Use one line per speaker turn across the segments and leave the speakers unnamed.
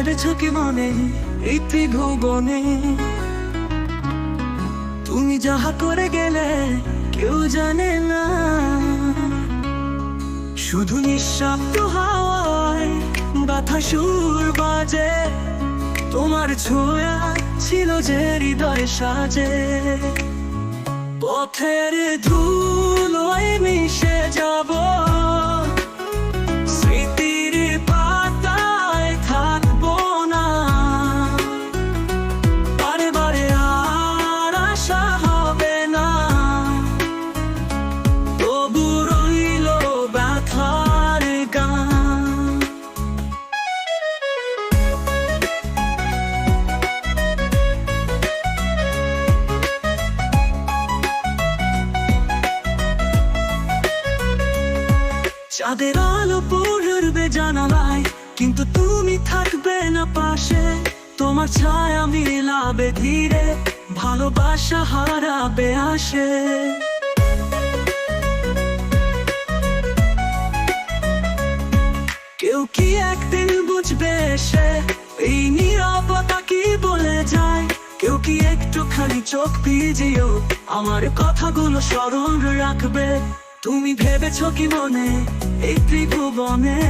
ভেবেছ কি মনে, এই ত্রিভুবনে। তুমি যাহা করে গেলে, কেউ জানে না। শুধু নিঃশব্দ হাওয়ায় ব্যথা সুর বাজে, তোমার ছোঁয়া ছিল যে হৃদয় সাজে। পথের ধুলোয় মিশে চাঁদের আলো পড়বে জানালায়, কিন্তু তুমি থাকবে না পাশে। তোমার ছায়া মিলাবে ধীরে, ভালোবাসা হারাবে আসে। কেউ কি একদিন বুঝবে সে, এই নীরবতা কি বলে যায়? কেউ কি একটুখানি চোখ ভিজিও আমার কথাগুলো স্মরণ রাখবে? তুমি ভেবেছ কি মনে এই ত্রিভুবনে?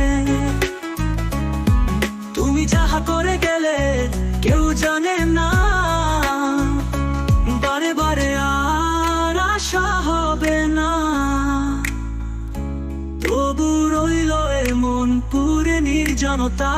তুমি যাহা করে গেলে কেউ জানে না। বারে বারে আর আশা হবে না। তবু রইল এ মন পুরে নির্জনতা।